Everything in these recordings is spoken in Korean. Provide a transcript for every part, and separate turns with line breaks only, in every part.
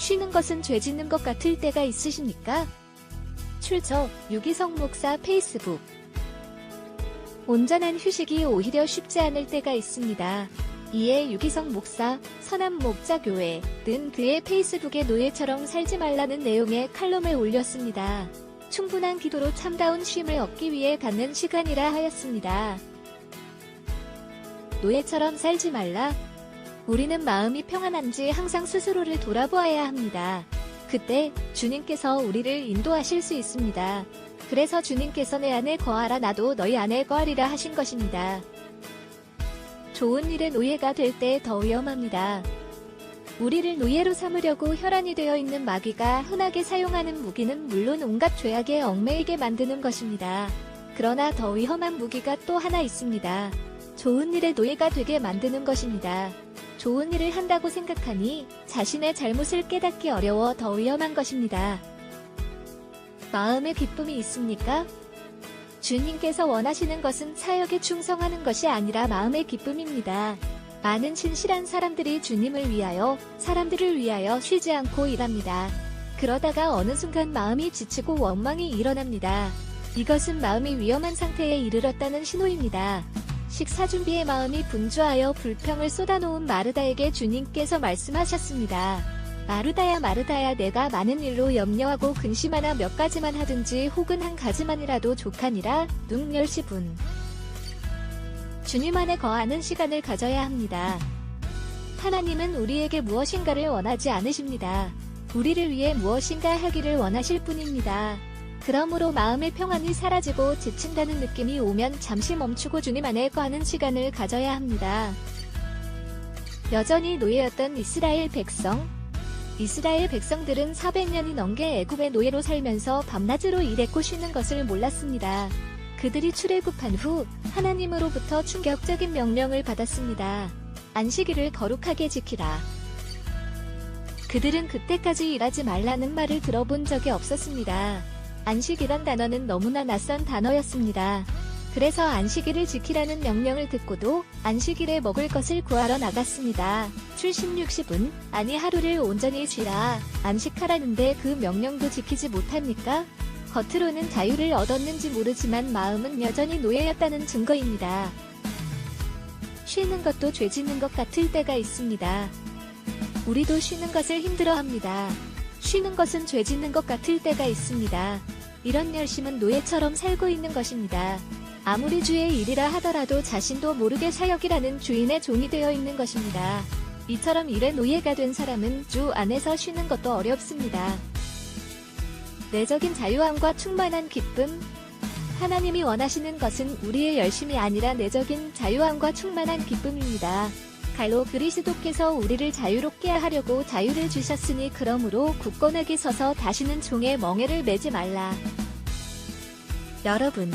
쉬는 것은 죄 짓는 것 같을 때가 있으십니까? 출처 유기성 목사 페이스북 온전한 휴식이 오히려 쉽지 않을 때가 있습니다. 이에 유기성 목사 선한 목자교회 는 그의 페이스북에 노예처럼 살지 말라는 내용의 칼럼을 올렸습니다. 충분한 기도로 참다운 쉼을 얻기 위해 갖는 시간이라 하였습니다. 노예처럼 살지 말라. 우리는 마음이 평안한지 항상 스스로를 돌아보아야 합니다. 그때 주님께서 우리를 인도하실 수 있습니다. 그래서 주님께서 내 안에 거하라 나도 너희 안에 거하리라 하신 것입니다. 좋은 일의 노예가 될 때 더 위험합니다. 우리를 노예로 삼으려고 혈안이 되어 있는 마귀가 흔하게 사용하는 무기는 물론 온갖 죄악에 얽매이게 만드는 것입니다. 그러나 더 위험한 무기가 또 하나 있습니다. 좋은 일의 노예가 되게 만드는 것입니다. 좋은 일을 한다고 생각하니 자신의 잘못을 깨닫기 어려워 더 위험한 것입니다. 마음의 기쁨이 있습니까? 주님께서 원하시는 것은 사역에 충성하는 것이 아니라 마음의 기쁨입니다. 많은 신실한 사람들이 주님을 위하여, 사람들을 위하여 쉬지 않고 일합니다. 그러다가 어느 순간 마음이 지치고 원망이 일어납니다. 이것은 마음이 위험한 상태에 이르렀다는 신호입니다. 식사 준비의 마음이 분주하여 불평을 쏟아놓은 마르다에게 주님께서 말씀하셨습니다. 마르다야 마르다야 내가 많은 일로 염려하고 근심하나 몇 가지만 하든지 혹은 한 가지만이라도 족하니라 눈 10시 분 주님 안에 거하는 시간을 가져야 합니다. 하나님은 우리에게 무엇인가를 원하지 않으십니다. 우리를 위해 무엇인가 하기를 원하실 뿐입니다. 그러므로 마음의 평안이 사라지고 지친다는 느낌이 오면 잠시 멈추고 주님 안에 거하는 시간을 가져야 합니다. 여전히 노예였던 이스라엘 백성, 이스라엘 백성들은 400년이 넘게 애굽의 노예로 살면서 밤낮으로 일했고 쉬는 것을 몰랐습니다. 그들이 출애굽한 후 하나님으로부터 충격적인 명령을 받았습니다. 안식일을 거룩하게 지키라. 그들은 그때까지 일하지 말라는 말을 들어본 적이 없었습니다. 안식이란 단어는 너무나 낯선 단어였습니다. 그래서 안식일을 지키라는 명령을 듣고도 안식일에 먹을 것을 구하러 나갔습니다. 출신 60은 아니 하루를 온전히 쉬라 안식하라는데 그 명령도 지키지 못합니까? 겉으로는 자유를 얻었는지 모르지만 마음은 여전히 노예였다는 증거입니다. 쉬는 것도 죄 짓는 것 같을 때가 있습니다. 우리도 쉬는 것을 힘들어 합니다. 쉬는 것은 죄 짓는 것 같을 때가 있습니다. 이런 열심은 노예처럼 살고 있는 것입니다. 아무리 주의 일이라 하더라도 자신도 모르게 사역이라는 주인의 종이 되어 있는 것입니다. 이처럼 일의 노예가 된 사람은 주 안에서 쉬는 것도 어렵습니다. 내적인 자유함과 충만한 기쁨. 하나님이 원하시는 것은 우리의 열심이 아니라 내적인 자유함과 충만한 기쁨입니다. 갈로 그리스도께서 우리를 자유롭게 하려고 자유를 주셨으니 그러므로 굳건하게 서서 다시는 종의 멍에를 매지 말라. 여러분,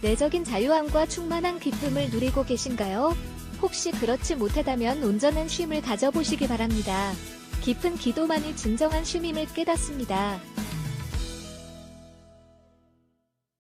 내적인 자유함과 충만한 기쁨을 누리고 계신가요? 혹시 그렇지 못하다면 온전한 쉼을 가져보시기 바랍니다. 깊은 기도만이 진정한 쉼임을 깨닫습니다.